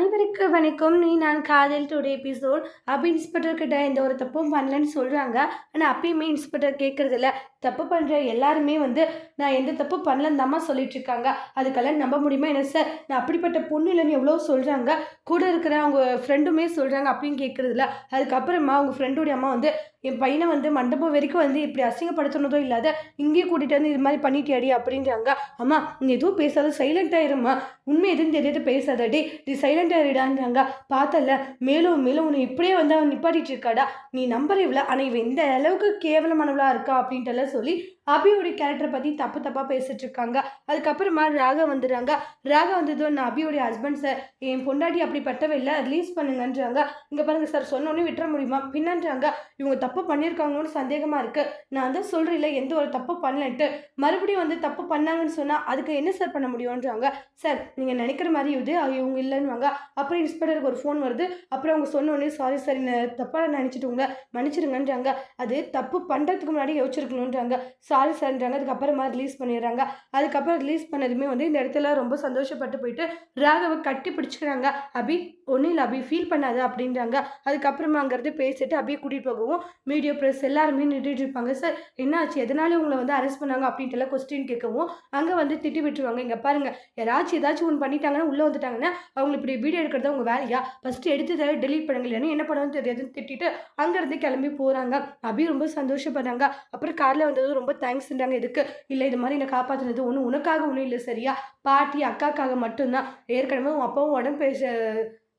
அனைவருக்கு வணக்கம். நீ நான் காதல் டுடே எபிசோட். அப்போ இன்ஸ்பெக்டர் கிட்ட எந்த ஒரு தப்பும் பண்ணலன்னு சொல்கிறாங்க ஆனால் அப்பயுமே இன்ஸ்பெக்டர் கேட்குறதில்ல தப்பு பண்ணுற எல்லாருமே வந்து நான் எந்த தப்பு பண்ணலன்னு தாம்மா சொல்லிட்டு இருக்காங்க அதுக்கெல்லாம் நம்ப முடியுமா என்ன சார் நான் அப்படிப்பட்ட பொண்ணு இல்லைன்னு எவ்வளோ சொல்கிறாங்க கூட இருக்கிற அவங்க ஃப்ரெண்டுமே சொல்கிறாங்க அப்படின்னு கேட்குறதில்ல அதுக்கப்புறமா அவங்க ஃப்ரெண்டுடைய அம்மா வந்து என் பையனை வந்து மண்டபம் வரைக்கும் வந்து இப்படி அசிங்கப்படுத்தணுதோ இல்லாத இங்கேயே கூட்டிகிட்டு வந்து இது மாதிரி பண்ணிட்டியாடி அப்படின்றாங்க. அம்மா நீ எதுவும் பேசாத. சைலண்ட் இருமா உண்மை எதுவும் தெரியாது பேசாதடி. நீ சைலண்ட் ஆயிடான்றாங்க பார்த்தல மேலும் மேலும் உன்னை இப்படியே வந்து அவன் நிப்பாட்டிட்டு இருக்காடா? நீ நம்பர் இவ்வளோ ஆனால் இவன் இந்த அளவுக்கு கேவலமானவளா இருக்கா அப்படின்ட்டு எல்லாம் சொல்லி அபியோடைய கேரக்டரை பற்றி தப்பு தப்பாக பேசிட்டு இருக்காங்க. அதுக்கப்புறமா ராகா வந்துடுறாங்க. ராகா வந்ததும் நான் அபியோடைய ஹஸ்பண்ட் சார் என் பொண்டாட்டி அப்படிப்பட்டவே இல்லை ரிலீஸ் பண்ணுங்கன்றாங்க. இங்கே பாருங்க சார் சொன்னோன்னே விட்டுற முடியுமா? பின்னன்றாங்க. இவங்க தப்பு பண்ணியிருக்காங்கன்னு சந்தேகமாக இருக்குது நான் தான் சொல்கிறேன்ல எந்த ஒரு தப்பு பண்ணலன்ட்டு. மறுபடியும் வந்து தப்பு பண்ணாங்கன்னு சொன்னால் அதுக்கு என்ன சார் பண்ண முடியும்ன்றாங்க. சார் நீங்கள் நினைக்கிற மாதிரி இது இவங்க இல்லைன்னுவாங்க. அப்புறம் இன்ஸ்பெக்டருக்கு ஒரு ஃபோன் வருது. அப்புறம் அவங்க சொன்னோடனே சாரி சார் என்ன தப்பாக நினச்சிட்டு உங்களை மன்னிச்சிடுங்கன்றாங்க அது தப்பு பண்ணுறதுக்கு முன்னாடி யோசிச்சிருக்கணுன்றாங்க சாரி சார்ன்றாங்க அதுக்கப்புறமா ரிலீஸ் பண்ணிடுறாங்க. அதுக்கப்புறம் ரிலீஸ் பண்ணதுமே வந்து இந்த இடத்துல ரொம்ப சந்தோஷப்பட்டு போயிட்டு ராகவை கட்டி பிடிச்சிக்கிறாங்க. அபி ஒன்றும் இல்லை அபி ஃபீல் பண்ணாது அப்படின்றாங்க. அதுக்கப்புறமா அங்கேருந்து பேசிட்டு அப்படியே கூட்டிகிட்டு போகவும் மீடியா ப்ரெஸ் எல்லாருமே நின்றுட்டு இருப்பாங்க சார் என்னாச்சு எதனால உங்களை வந்து அரெஸ்ட் பண்ணாங்க? அப்படின்ட்டு எல்லாம் கொஸ்டின் கேட்கவும் அங்கே வந்து திட்டி விட்டுருவாங்க. இங்கே பாருங்கள் யாராச்சும் ஏதாச்சும் ஒன்று பண்ணிட்டாங்கன்னா உள்ளே வந்துட்டாங்கன்னா அவங்க இப்படி வீடியோ எடுக்கிறது உங்கள் வேலையா? ஃபஸ்ட்டு எடுத்து டெலீட் பண்ணுங்க. இல்லைன்னா என்ன பண்ணணும்னு தெரியாதுன்னு திட்டிட்டு அங்கேருந்து கிளம்பி போகிறாங்க அபி ரொம்ப சந்தோஷப்படுறாங்க. அப்புறம் காரில் வந்தது ரொம்ப தேங்க்ஸ்ன்றாங்க இதுக்கு இல்லை இது மாதிரி என்னை காப்பாற்றினது ஒன்றும் உனக்காக ஒன்றும் இல்லை சரியா? பாட்டி அக்காக்காக மட்டும்தான். ஏற்கனவே உன் அப்பாவும் உடம்பு பேச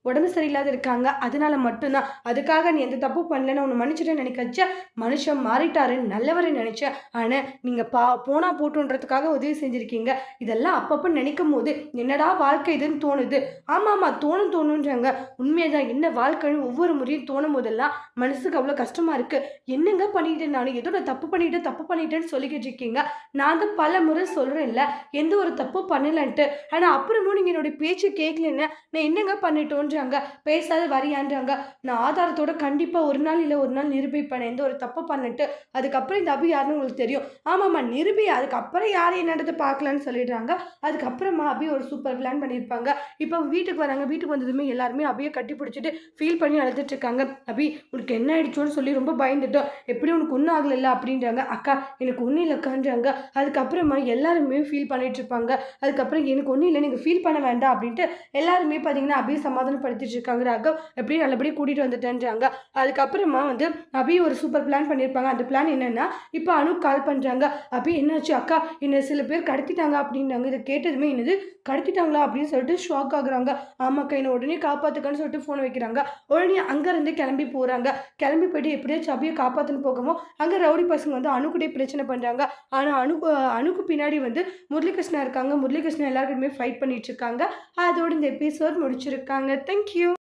உடம்பு சரியில்லாத இருக்காங்க. அதனால மட்டும்தான். அதுக்காக நீ எந்த தப்பு பண்ணலன்னு ஒன்று மன்னிச்சுட்டு நினைக்கச்ச? மனுஷன் மாறிட்டாரு. நல்லவரை நினைச்ச ஆனால் நீங்கள் பா போனா போட்டுன்றதுக்காக உதவி செஞ்சுருக்கீங்க. இதெல்லாம் அப்பப்போ நினைக்கும் போது என்னடா வாழ்க்கை இதுன்னு தோணுது. ஆமாம் ஆமாம் தோணும் தோணுன்றாங்க உண்மையதான். என்ன வாழ்க்கைன்னு ஒவ்வொரு முறையும் தோணும் போதெல்லாம் மனசுக்கு அவ்வளோ கஷ்டமாக இருக்குது என்னங்க பண்ணிட்டேன் நான்? ஏதோ நான் தப்பு பண்ணிட்டேன் தப்பு பண்ணிட்டேன்னு சொல்லிக்கிட்டு இருக்கீங்க. நான் தான் பல முறை சொல்கிறேன்ல எந்த ஒரு தப்பு பண்ணலன்ட்டு. ஆனால் அப்புறமும் நீங்கள் என்னுடைய பேச்சு கேட்கலன்னு நான் என்னங்க பண்ணிட்டோன்ற பேசுகிறாங்க பேசாத வரியான்றாங்க நான் ஆதாரத்தோட கண்டிப்பாக ஒரு நாள் இல்லை ஒரு நாள் நிரூபிப்பேன். எந்த ஒரு தப்பு பண்ணிட்டு அதுக்கப்புறம் இந்த அபி யாருன்னு உங்களுக்கு தெரியும். ஆமாம்மா நிரூபி. அதுக்கப்புறம் யார் என்னன்றது பார்க்கலான்னு சொல்லிடுறாங்க. அதுக்கப்புறமா அபி ஒரு சூப்பர் பிளான் பண்ணியிருப்பாங்க. இப்போ வீட்டுக்கு வராங்க. வீட்டுக்கு வந்ததுமே எல்லாருமே அபியை கட்டி பிடிச்சிட்டு ஃபீல் பண்ணி அழுதுட்டு இருக்காங்க. அபி உனக்கு என்ன ஆயிடுச்சோன்னு சொல்லி ரொம்ப பயந்துட்டோம். எப்படி உனக்கு ஒன்றும் ஆகலைல்ல அப்படின்றாங்க. அக்கா எனக்கு ஒன்றும் இல்லைக்கான்றாங்க அதுக்கப்புறமா எல்லாருமே ஃபீல் பண்ணிட்டு இருப்பாங்க. அதுக்கப்புறம் எனக்கு ஒன்றும் இல்லை நீங்கள் ஃபீல் பண்ண வேண்டாம் அப்படின்ட்டு எல்லாருமே பார்த்தீங்கன்னா அபியை சமாதானம் படுத்திட்டு இருக்காங்க ராகவ் எப்படியும் நல்லபடியாக கூட்டிகிட்டு வந்துட்டேன்றாங்க. அதுக்கப்புறமா வந்து அபி ஒரு சூப்பர் பிளான் பண்ணியிருப்பாங்க அந்த பிளான் என்னென்னா இப்போ அனு கால் பண்ணுறாங்க அபி என்னாச்சு அக்கா? என்ன சில பேர் கடத்திட்டாங்க அப்படின்றாங்க. இதை கேட்டதுமே என்னது? கடத்திட்டாங்களா? அப்படின்னு சொல்லிட்டு ஷாக் ஆகுறாங்க. ஆமாக்கா என்னை உடனே காப்பாற்றுக்கன்னு சொல்லிட்டு ஃபோன் வைக்கிறாங்க. உடனே அங்கேருந்து கிளம்பி போகிறாங்க கிளம்பி போயிட்டு எப்படியாச்சும் அபியை காப்பாற்றுன்னு போகமோ அங்கே ரவுடி பசங்க வந்து அணுக்கிட்டே பிரச்சனை பண்ணுறாங்க ஆனால் அணு அணுக்கு பின்னாடி வந்து முரளிகிருஷ்ணா இருக்காங்க. முரளிகிருஷ்ணா எல்லாருக்குமே ஃபைட் பண்ணிட்டு இருக்காங்க. அதோட இந்த எபிசோட் முடிச்சிருக்காங்க. Thank you.